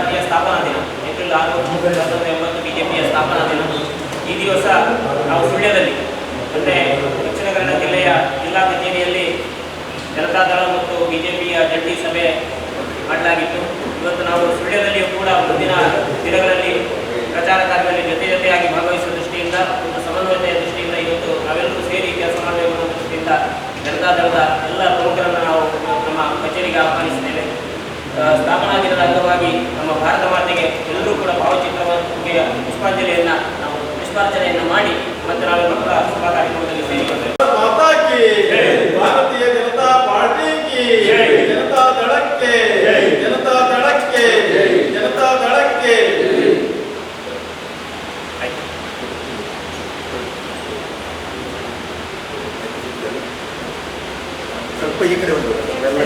ಭಾರತೀಯ ಸ್ಥಾಪನಾ ದಿನ. ಏಪ್ರಿಲ್ ಆರು ಹತ್ತೊಂಬತ್ತು ಎಂಬತ್ತು ಬಿಜೆಪಿಯ ಸ್ಥಾಪನಾ ದಿನ. ಈ ದಿವಸ ನಾವು ಸುಳ್ಯದಲ್ಲಿ ಅಂದರೆ ದಕ್ಷಿಣ ಕನ್ನಡ ಜಿಲ್ಲೆಯ ಜಿಲ್ಲಾ ಕಚೇರಿಯಲ್ಲಿ ಜನತಾದಳ ಮತ್ತು ಬಿಜೆಪಿಯ ಜಂಟಿ ಸಭೆ ಮಾಡಲಾಗಿತ್ತು. ಇವತ್ತು ನಾವು ಸುಳ್ಯದಲ್ಲಿಯೂ ಕೂಡ ಮುಂದಿನ ದಿನಗಳಲ್ಲಿ ಪ್ರಚಾರ ಕಾರ್ಯದಲ್ಲಿ ಜೊತೆ ಜೊತೆ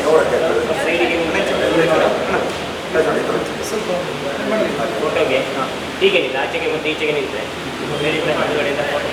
ಕವರ್ ಆಗ್ತದೆ ಸೈಡಿಗೆ ಫೋಟೋಗೆ ಹೀಗೆ ನಿಲ್ಲ ಆಚೆಗೆ ಮತ್ತು ಈಚೆಗೆ ನಿಂತರೆ ಮೇಲಿಂದ ಹಿಂದುಗಡೆಯಿಂದ ಫೋಟೋ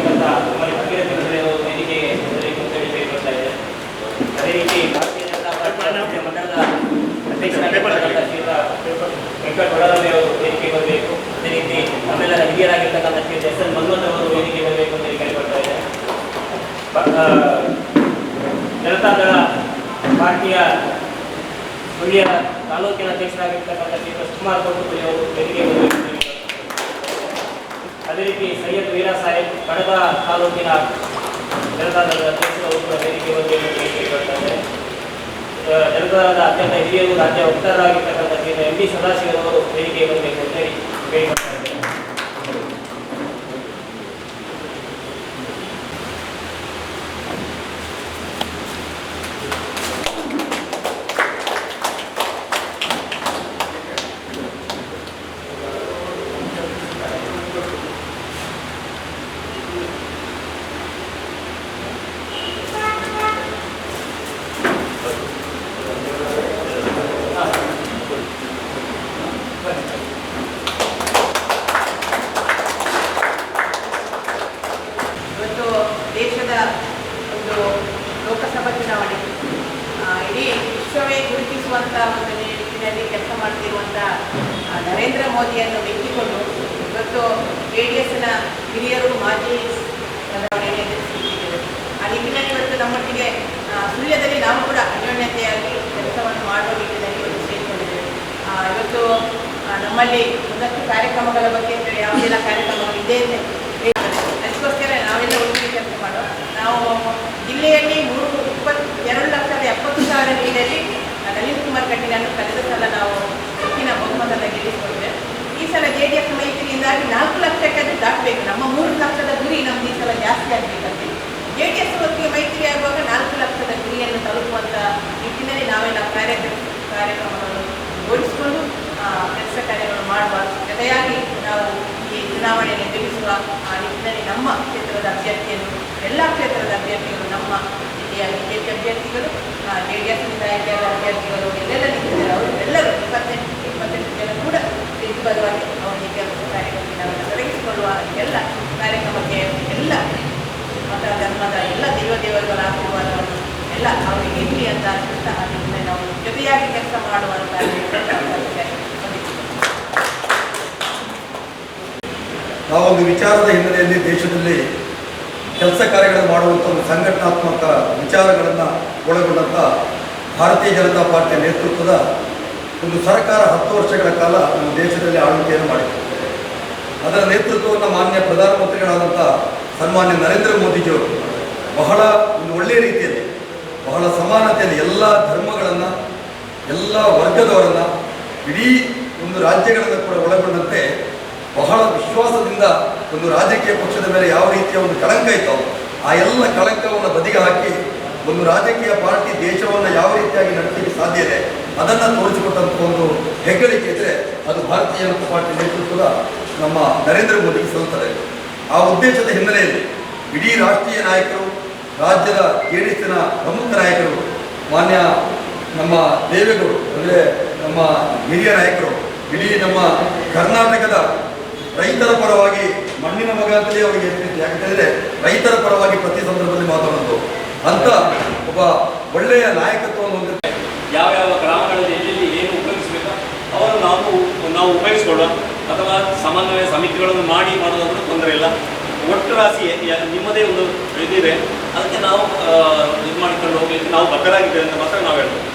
ಅಂತ ನಮ್ಮಲ್ಲಿ ಭಗೀರಥ ಮಂಡಳಿಯವರು ವೇದಿಕೆಗೆ ಮೊದಲಿಗೆ ಅಂತೇಳಿ ಕೇಳಿಕೊಳ್ತಾ ಇದೆ ಅದೇ ರೀತಿ ಭಾರತೀಯ ಜನತಾ ಪಾರ್ಟಿ ರಾಷ್ಟ್ರೀಯ ಮಂಡಳದ ಅಧ್ಯಕ್ಷರಾಗಿರ್ತಕ್ಕಂಥ ಶ್ರೀಯುತ ವೆಂಕಟ ಹೊಳಲಲ್ಲಿ ಅವರು ವೇದಿಕೆಗೆ ಬರಬೇಕು ಅದೇ ರೀತಿ ನಮ್ಮೆಲ್ಲರ ಹಿರಿಯರಾಗಿರ್ತಕ್ಕಂಥ ಶ್ರೀಯುತ ಎಸ್ ಎನ್ ಮನ್ಮಥ್ ಅವರು ವೇದಿಕೆ ಬರಬೇಕು ಅಂತೇಳಿ ಕೇಳಿಕೊಳ್ತಾ ಇದೆ ಬ- ಜನತಾದಳ ಪಾರ್ಟಿಯ ಸುಳ್ಯ ತಾಲೂಕಿನ ಅಧ್ಯಕ್ಷರಾಗಿರ್ತಕ್ಕಂಥ ಶ್ರೀಯುತ ಕೃಷ್ಣಕುಮಾರ್ ಕೋಟುಪುರಿ ಅವರು ವೇದಿಕೆ ಬರಬೇಕು ಅಂತ ಕೇಳಿಕೊಳ್ತಾ. ಅದೇ ರೀತಿ ಸೈಯದ್ ವೀರಾ ಸಾಹೇಬ್ ಕಡಬ ತಾಲೂಕಿನ ಜನತಾದಳದ ಅಧ್ಯಕ್ಷರು ಕೂಡ ವೇದಿಕೆ ಬಗ್ಗೆ ಕೇಳಿಕೊಳ್ತಾರೆ ಜನತಾದಳದ ಅತ್ಯಂತ ಹಿರಿಯರು ರಾಜ್ಯ ವಕ್ತಾರರಾಗಿರ್ತಕ್ಕಂಥ ಶ್ರೀ ಎಂ ಡಿ ಸದಾಶಿವರವರು ವೇದಿಕೆ ಬರಬೇಕು ಅಂತ ಹೇಳಿ ಕೇಳಿಕೊಳ್ತಾ ಇದ್ದಾರೆ ಇವತ್ತು ದೇಶದ ಒಂದು ಲೋಕಸಭಾ ಚುನಾವಣೆ ಆ, ಇಡೀ ವಿಶ್ವವೇ ಗುರುತಿಸುವಂಥ ಒಂದು ನಿಟ್ಟಿನಲ್ಲಿ ಕೆಲಸ ಮಾಡ್ತಿರುವಂಥ ಆ, ನರೇಂದ್ರ ಮೋದಿಯನ್ನು ಮೆಚ್ಚಿಕೊಂಡು ಇವತ್ತು ಜೆ ಡಿ ಎಸ್ನ ಹಿರಿಯರು ಮಾಜಿ ಆ ನಿಟ್ಟಿನಲ್ಲಿ ಇವತ್ತು ನಮ್ಮೊಟ್ಟಿಗೆ ಸುಳ್ಯದಲ್ಲಿ ನಾವು ಕೂಡ ಅನ್ಯೋನ್ಯತೆಯಾಗಿ ಕೆಲಸವನ್ನು ಮಾಡುವ ನಿಟ್ಟಿನಲ್ಲಿ ಇವತ್ತು ಸೇರಿಕೊಂಡಿದ್ದೇವೆ. ಇವತ್ತು ನಮ್ಮಲ್ಲಿ ಒಂದಷ್ಟು ಕಾರ್ಯಕ್ರಮಗಳ ಬಗ್ಗೆ ಯಾವುದೆಲ್ಲ ಕಾರ್ಯಕ್ರಮಗಳು ಜೊತೆಯಾಗಿ ನಾವು ಈ ಚುನಾವಣೆಯನ್ನು ಎದುರಿಸುವ ಆ ನಿಟ್ಟಿನಲ್ಲಿ ನಮ್ಮ ಕ್ಷೇತ್ರದ ಅಭ್ಯರ್ಥಿಯನ್ನು, ಎಲ್ಲ ಕ್ಷೇತ್ರದ ಅಭ್ಯರ್ಥಿಗಳು, ನಮ್ಮ ಜಿಲ್ಲೆಯ ಬಿಜೆಪಿ ಅಭ್ಯರ್ಥಿಗಳು ಜೆ ಡಿ ಎಸ್ನಿಂದ ಆಯ್ಕೆಯಾದ ಅಭ್ಯರ್ಥಿಗಳು, ಎಲ್ಲೆಲ್ಲ ನಿಂತಿದ್ದಾರೆ ಅವರು ಎಲ್ಲರೂ ಇಪ್ಪತ್ತೆಂಟು ಇಪ್ಪತ್ತೆಂಟು ಜನ ಕೂಡ ನಿರ್ಭರವಾಗಿ ಅವರಿಗೆ ಕೆಲಸ ಕಾರ್ಯಗಳಿಗೆ ನಾವೆಲ್ಲ ತೊಡಗಿಸಿಕೊಳ್ಳುವ ಎಲ್ಲ ಕಾರ್ಯಕ್ರಮಕ್ಕೆ ಎಲ್ಲ ಮತ ಧರ್ಮದ ಎಲ್ಲ ದೇವ ದೇವರುಗಳ ಆಶೀರ್ವಾದವನ್ನು ಎಲ್ಲ ಅವರಿಗೆ ಇರಲಿ ಅಂತ ಅನ್ಸುತ್ತಾ ಆ ನಿಟ್ಟಿನಲ್ಲಿ ನಾವು ಜೊತೆಯಾಗಿ ಕೆಲಸ ಮಾಡುವಂತ ನಾವೊಂದು ವಿಚಾರದ ಹಿನ್ನೆಲೆಯಲ್ಲಿ ದೇಶದಲ್ಲಿ ಕೆಲಸ ಕಾರ್ಯಗಳನ್ನು ಮಾಡುವಂಥ ಒಂದು ಸಂಘಟನಾತ್ಮಕ ವಿಚಾರಗಳನ್ನು ಒಳಗೊಂಡಂಥ ಭಾರತೀಯ ಜನತಾ ಪಾರ್ಟಿಯ ನೇತೃತ್ವದ ಒಂದು ಸರ್ಕಾರ ಹತ್ತು ವರ್ಷಗಳ ಕಾಲ ನಮ್ಮ ದೇಶದಲ್ಲಿ ಆಳ್ವಿಕೆಯನ್ನು ಮಾಡಿದೆ ಅದರ ನೇತೃತ್ವವನ್ನು ಮಾನ್ಯ ಪ್ರಧಾನಮಂತ್ರಿಗಳಾದಂಥ ಸನ್ಮಾನ್ಯ ನರೇಂದ್ರ ಮೋದಿಜಿಯವರು ಬಹಳ ಒಂದು ಒಳ್ಳೆಯ ರೀತಿಯಲ್ಲಿ, ಬಹಳ ಸಮಾನತೆಯಲ್ಲಿ ಎಲ್ಲ ಧರ್ಮಗಳನ್ನು, ಎಲ್ಲ ವರ್ಗದವರನ್ನು ಇಡೀ ಒಂದು ರಾಜ್ಯಗಳನ್ನು ಕೂಡ ಒಳಗೊಂಡಂತೆ ಬಹಳ ವಿಶ್ವಾಸದಿಂದ ಒಂದು ರಾಜಕೀಯ ಪಕ್ಷದ ಮೇಲೆ ಯಾವ ರೀತಿಯ ಒಂದು ಕಳಂಕ ಇತ್ತು, ಆ ಎಲ್ಲ ಕಳಂಕವನ್ನು ಬದಿಗೆ ಹಾಕಿ ಒಂದು ರಾಜಕೀಯ ಪಾರ್ಟಿ ದೇಶವನ್ನು ಯಾವ ರೀತಿಯಾಗಿ ನಡೆಸಲಿಕ್ಕೆ ಸಾಧ್ಯ ಇದೆ, ಅದನ್ನು ತೋರಿಸಿಕೊಟ್ಟಂಥ ಒಂದು ಹೆಗ್ಗಳಿಕೆ ಇದ್ದರೆ ಅದು ಭಾರತೀಯ ಜನತಾ ಪಾರ್ಟಿ ನೇತೃತ್ವದ ನಮ್ಮ ನರೇಂದ್ರ ಮೋದಿಗೆ ಸಲ್ಲುತ್ತದೆ. ಆ ಉದ್ದೇಶದ ಹಿನ್ನೆಲೆಯಲ್ಲಿ ಇಡೀ ರಾಷ್ಟ್ರೀಯ ನಾಯಕರು, ರಾಜ್ಯದ ಜೆ ಪ್ರಮುಖ ನಾಯಕರು, ಮಾನ್ಯ ನಮ್ಮ ದೇವೇಗೌಡರು ಅಂದರೆ ನಮ್ಮ ಹಿರಿಯ ನಾಯಕರು, ಇಡೀ ನಮ್ಮ ಕರ್ನಾಟಕದ ರೈತರ ಪರವಾಗಿ ಮಣ್ಣಿನ ಮಗ ಅಂತಲೇ ಅವರಿಗೆ ಹೇಳ್ತಿದ್ದೆ. ಯಾಕಂತಂದರೆ ರೈತರ ಪರವಾಗಿ ಪ್ರತಿ ಸಂದರ್ಭದಲ್ಲಿ ಮಾತಾಡೋದು ಅಂತ ಒಬ್ಬ ಒಳ್ಳೆಯ ನಾಯಕತ್ವವನ್ನು ಯಾವ ಯಾವ ಗ್ರಾಮಗಳಲ್ಲಿ ಎಲ್ಲೆಲ್ಲಿ ಏನು ಉಪಯೋಗಿಸಬೇಕು ಅವರು ನಾವು ನಾವು ಉಪಯೋಗಿಸ್ಕೊಳ್ಳೋಣ ಅಥವಾ ಸಮನ್ವಯ ಸಮಿತಿಗಳನ್ನು ಮಾಡಿ ಮಾಡೋದಾದ್ರೂ ತೊಂದರೆ ಇಲ್ಲ. ಒಟ್ಟು ರಾಶಿ ನಿಮ್ಮದೇ ಒಂದು ಇದಿದೆ. ಅದಕ್ಕೆ ನಾವು ಇದು ಮಾಡಿಕೊಂಡು ಹೋಗ್ಲಿಕ್ಕೆ ನಾವು ಬದ್ಧರಾಗಿದ್ದೇವೆ ಅಂತ ಮಾತ್ರ ನಾವು ಹೇಳ್ಬೋದು.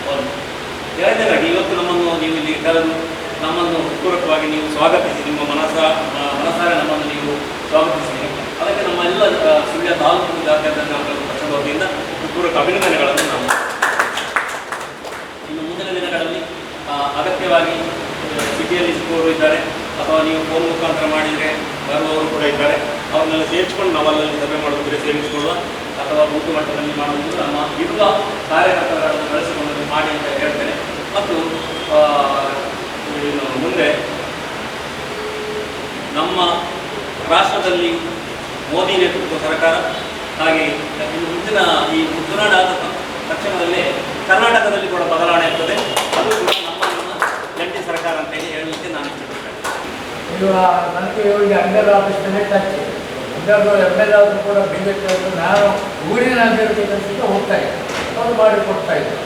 ಎರಡನೇದಾಗಿ ಇವತ್ತು ನಮ್ಮನ್ನು ನೀವು ಇಲ್ಲಿ ಕರೆದು ನಮ್ಮನ್ನು ಪೂರಕವಾಗಿ ನೀವು ಸ್ವಾಗತಿಸಿ, ನಿಮ್ಮ ಮನಸ ಮನಸಾರ ನಮ್ಮನ್ನು ನೀವು ಸ್ವಾಗತಿಸಿದ್ದೀರಿ. ಅದಕ್ಕೆ ನಮ್ಮ ಎಲ್ಲ ಸುಳ್ಯ ತಾಲೂಕು ಜಾತ್ಯಾದ್ಯಂತ ಪಕ್ಷದ ವತಿಯಿಂದ ಪೂರಕ ಅಭಿನಂದನೆಗಳನ್ನು ನಾವು ಇನ್ನು ಮುಂದಿನ ದಿನಗಳಲ್ಲಿ ಅಗತ್ಯವಾಗಿ ಸಿಟಿಯಲ್ಲಿ ಸಿಗುವವರು ಇದ್ದಾರೆ. ಅಥವಾ ನೀವು ಫೋನ್ ಮುಖಾಂತರ ಮಾಡಿದರೆ ಬರುವವರು ಕೂಡ ಇದ್ದಾರೆ. ಅವ್ರನ್ನೆಲ್ಲ ಸೇರಿಸ್ಕೊಂಡು ನಾವಲ್ಲಿ ಸಭೆ ಮಾಡೋದ್ರೆ ಸೇರಿಸಿಕೊಳ್ಳುವ ಅಥವಾ ಬೂತು ಮಟ್ಟದಲ್ಲಿ ಮಾಡುವುದು ನಮ್ಮ ಇರುವ ಕಾರ್ಯಕರ್ತರನ್ನು ಬಳಸಿಕೊಂಡು ಮಾಡಿ ಅಂತ ಹೇಳ್ತೇನೆ. ಮತ್ತು ಇನ್ನು ಮುಂದೆ ನಮ್ಮ ರಾಷ್ಟ್ರದಲ್ಲಿ ಮೋದಿ ನೇತೃತ್ವ ಸರ್ಕಾರ ಹಾಗೆ ಇನ್ನು ಮುಂದಿನ ಈ ಆದ ತಕ್ಷಣದಲ್ಲೇ ಕರ್ನಾಟಕದಲ್ಲಿ ಕೂಡ ಬದಲಾವಣೆ ಆಗ್ತದೆ. ಅದು ಕೂಡ ನಮ್ಮ ಜಂಟಿ ಸರ್ಕಾರ ಅಂತ ಹೇಳಿ ಹೇಳಲಿಕ್ಕೆ ನಾನು ಇಷ್ಟಪಡ್ತೇನೆ. ಇವಾಗ ನನಗೆ ಇವರಿಗೆ ಕೂಡ ಅವರು ಹೋಗ್ತಾ ಇದ್ದೆ. ಮಾಡಿ ಕೊಡ್ತಾ ಇದ್ದರು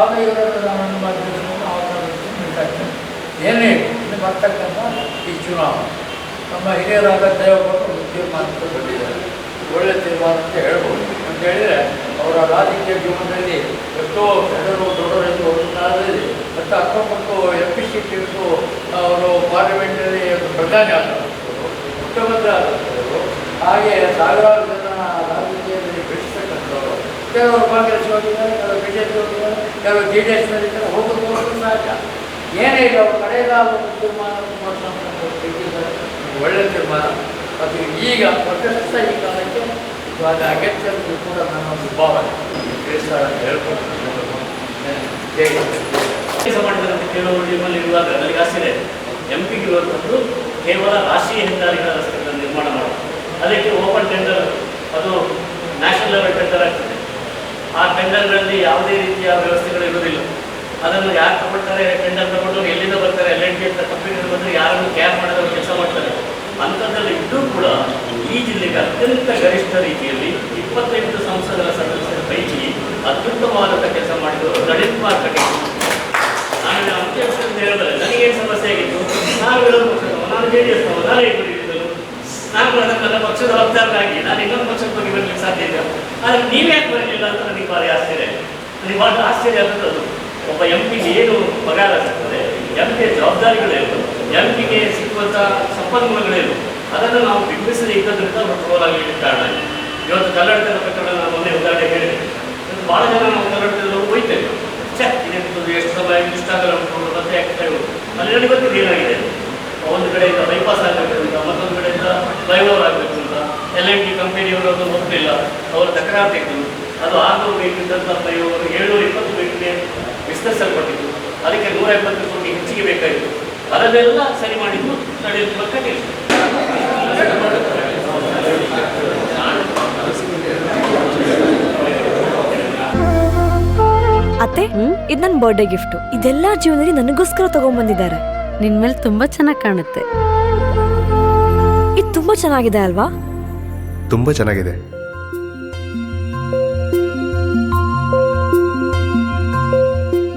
ಆಗ ಇವರನ್ನು ನಾನು ಏನೇ ಇನ್ನು ಬರ್ತಕ್ಕಂಥ ಈ ಚುನಾವಣೆ. ನಮ್ಮ ಹಿರಿಯರಾದ ದೇವಗೌಡರು ಒಂದು ತೀರ್ಮಾನ ಕೊಟ್ಟಿದ್ದಾರೆ ಒಳ್ಳೆ ತೀರ್ಮಾನ ಅಂತ ಹೇಳ್ಬೋದು. ಅಂತ ಹೇಳಿದರೆ ಅವರ ರಾಜಕೀಯ ಜೀವನದಲ್ಲಿ ಎಷ್ಟೋ ಎಲ್ಲರೂ ದೊಡ್ಡವರೆಂದು ಒಂದು ಕಾಲದಲ್ಲಿ ಮತ್ತು ಅಕ್ಕಪಕ್ಕ ಎಂ ಪಿ ಸಿ ಟಿಟ್ಟು ಅವರು ಪಾರ್ಲಿಮೆಂಟಲ್ಲಿ ಪ್ರಧಾನಿ ಆದರು ಮುಖ್ಯಮಂತ್ರಿ ಆದಂಥವರು ಹಾಗೆ ಸಾವಿರಾರು ಜನ ರಾಜಕೀಯದಲ್ಲಿ ಬೆಳೆಸ್ತಕ್ಕಂಥವ್ರು. ಕೆಲವರು ಕಾಂಗ್ರೆಸ್ ಹೋಗಿದ್ದಾರೆ ಕೆಲವರು ಬಿ ಜೆ ಪಿ ಹೋಗಿದ್ದಾರೆ ಕೆಲವರು ಜೆ ಡಿ ಎಸ್ನಲ್ಲಿದ್ದಾರೆ ಹೋಗೋದು ಸಹಜ ಏನೇ ಇಲ್ಲ, ಅವ್ರು ಕಡೆಯ ಒಂದು ತೀರ್ಮಾನ ಒಳ್ಳೆಯ ತೀರ್ಮಾನ. ಅದು ಈಗ ಪ್ರಶಸ್ತ ಈ ಕಾಲಕ್ಕೆ ಅದು ಅಗತ್ಯ ಕೂಡ ನನ್ನ ಒಂದು ಭಾವನೆ. ಹೇಳ್ಕೊಂಡು ನಿಮ್ಮಲ್ಲಿ ಇರುವಾಗ ನನಗೆ ಆಶ್ಚರ್ಯ ಎಂ ಪಿಗೆ ಇರುವಂಥದ್ದು ಕೇವಲ ರಾಷ್ಟ್ರೀಯ ಹೆದ್ದಾರಿಗಳ ರಸ್ತೆಗಳನ್ನು ನಿರ್ಮಾಣ ಮಾಡೋದು. ಅದಕ್ಕೆ ಓಪನ್ ಟೆಂಡರ್ ಅದು ನ್ಯಾಷನಲ್ ಲೆವೆಲ್ ಟೆಂಡರ್ ಆಗ್ತದೆ. ಆ ಟೆಂಡರ್ಗಳಲ್ಲಿ ಯಾವುದೇ ರೀತಿಯ ವ್ಯವಸ್ಥೆಗಳು ಇರುವುದಿಲ್ಲ. ಅದನ್ನು ಯಾರು ತಗೊಳ್ತಾರೆ? ಟೆಂಡರ್ ತಗೊಂಡು ಎಲ್ಲಿಂದ ಬರ್ತಾರೆ? ಎಲ್ ಎನ್ ಅಂತ ಕಂಪನಿ ಬಂದರೆ ಯಾರನ್ನು ಕೇರ್ ಮಾಡೋದು ಕೆಲಸ ಮಾಡ್ತಾರೆ. ಅಂಥದ್ರಲ್ಲಿ ಇದ್ದರೂ ಕೂಡ ಈ ಜಿಲ್ಲೆಗೆ ಅತ್ಯಂತ ಗರಿಷ್ಠ ರೀತಿಯಲ್ಲಿ ಇಪ್ಪತ್ತೆಂಟು ಸಂಸದರ ಸದಸ್ಯರ ಪೈಕಿ ಅತ್ಯುತ್ತಮವಾದಂಥ ಕೆಲಸ ಮಾಡಿದವರು ಲಲಿತ್ ಕಟೀಲ್ ನಾನು ಅಂತ ಹೇಳಿದ್ರೆ ನನಗೇನು ಸಮಸ್ಯೆ ಆಗಿತ್ತು? ನಾನು ಪಕ್ಷದವ ನಾನು ಜೆ ಡಿ ಎಸ್ನವ ನಾನು ಏನು ನನ್ನ ಪಕ್ಷದ ವಕ್ತಾರರಾಗಿ ನಾನು ಇನ್ನೊಂದು ಪಕ್ಷಕ್ಕೆ ಹೋಗಿ ಬರಲಿಕ್ಕೆ ಸಾಧ್ಯ ಇಲ್ಲ ಆದರೆ ನೀವೇ ಯಾಕೆ ಬರಲಿಲ್ಲ ಅಂತ ನನಗೆ ಭಾರಿ ಆಶ್ಚರ್ಯ ನನಗೆ ಭಾಳ ಆಶ್ಚರ್ಯ ಅದು. ಒಬ್ಬ ಎಂ ಪಿಗೆ ಏನು ಪಗಾರ ಸಿಗ್ತದೆ? ಎಂ ಪಿಯ ಜವಾಬ್ದಾರಿಗಳೇನು? ಎಂ ಪಿಗೆ ಸಿಕ್ಕುವಂಥ ಸಂಪನ್ಮೂಲಗಳೇನು? ಅದನ್ನು ನಾವು ಬಿಂಬಿಸದೇ ಇದ್ದದ್ರಿಂದ ಅವರು ಟ್ರೋಲ್ ಆಗಲಿಕ್ಕೆ ಕಾರಣ ಇವತ್ತು ಕನ್ನಡದ ಪ್ರಕರಣ ನಾನು ಒಂದೇ ಉದಾಹರಣೆ ಹೇಳಿದೆ ಭಾಳ ಜನ ನಾವು ಕನ್ನಡದಲ್ಲಿ ಹೋಯ್ತೇವೆ. ಚೆ ಎಷ್ಟು ಸಮಯ ಇಷ್ಟಾಗಲ್ಲ ಉಂಟು ಮತ್ತೆ ಯಾಕೆ ಅಲ್ಲಿ ನನಗೆ ಗೊತ್ತಿದೆ ಏನಾಗಿದೆ. ಒಂದು ಕಡೆಯಿಂದ ಬೈಪಾಸ್ ಆಗಬೇಕು ಅಂತ ಮತ್ತೊಂದು ಕಡೆಯಿಂದ ಫ್ಲೈಓವರ್ ಆಗಬೇಕು ಅಂತ ಎಲ್ ಎನ್ ಟಿ ಕಂಪನಿಯವರು ಅದು ಒಪ್ಪಲಿಲ್ಲ ಅವರು ತಕರಾರು ತೆಗೆದು ಅದು ಆರುನೂರು ಬೇಕಿದ್ದಂಥ ಫ್ಲೈಓವರ್ ಏಳ್ನೂರ ಇಪ್ಪತ್ತು ಬೇಕಿಗೆ ವಿಸ್ತರಿಸಲ್ಪಟ್ಟಿತ್ತು. ಅದಕ್ಕೆ ನೂರ ಎಪ್ಪತ್ತು ಕೋಟಿ ಹೆಚ್ಚಿಗೆ ಬೇಕಾಯಿತು. ಅದನ್ನೆಲ್ಲ ಸರಿ ಮಾಡಿದ್ದು ನಡೆಯುವ ಕಟ್ಟಿಲ್ಲ ಅತ್ತೆ ಇದು ನನ್ನ ಬರ್ಡೇ ಗಿಫ್ಟ್ ಇದೆಲ್ಲ ಜೀವನದಲ್ಲಿ ನನಗೋಸ್ಕರ ತಗೊಂಡ್ಬಂದಿದ್ದಾರೆ. ನಿನ್ ಮೇಲೆ ತುಂಬಾ ಚೆನ್ನಾಗಿ ಕಾಣುತ್ತೆ. ಇದು ತುಂಬಾ ಚೆನ್ನಾಗಿದೆ ಅಲ್ವಾ? ತುಂಬಾ ಚೆನ್ನಾಗಿದೆ.